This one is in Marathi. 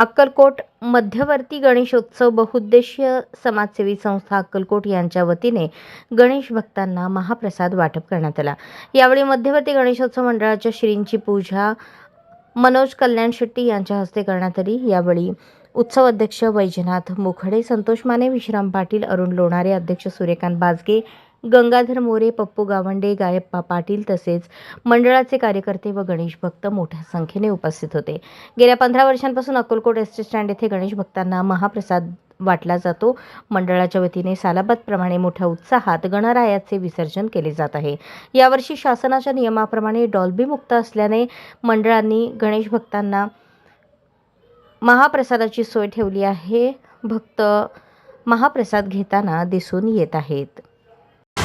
अक्कलकोट मध्यवर्ती गणेशोत्सव बहुउद्देशीय समाजसेवी संस्था अक्कलकोट यांच्या वतीने गणेश भक्तांना महाप्रसाद वाटप करण्यात आला. यावेळी मध्यवर्ती गणेशोत्सव मंडळाच्या श्रींची पूजा मनोज कल्याण शेट्टी यांच्या हस्ते करण्यात आली. यावेळी उत्सव अध्यक्ष वैजनाथ मुखडे संतोष माने विश्राम पाटील अरुण लोणारे अध्यक्ष सूर्यकांत बाजगे गंगाधर मोरे पप्पू गावंडे गायप्पा पाटील तसेच मंडळाचे कार्यकर्ते व गणेश भक्त मोठ्या संख्येने उपस्थित होते. गेल्या पंधरा वर्षांपासून अक्कलकोट एस टी स्टँड येथे गणेश भक्तांना महाप्रसाद वाटला जातो. मंडळाच्या वतीने सालाबादप्रमाणे मोठ्या उत्साहात गणरायाचे विसर्जन केले जात आहे. यावर्षी शासनाच्या नियमाप्रमाणे डॉल्बी मुक्त असल्याने मंडळांनी गणेश भक्तांना महाप्रसादाची सोय ठेवली आहे. भक्त महाप्रसाद घेताना दिसून येत आहेत.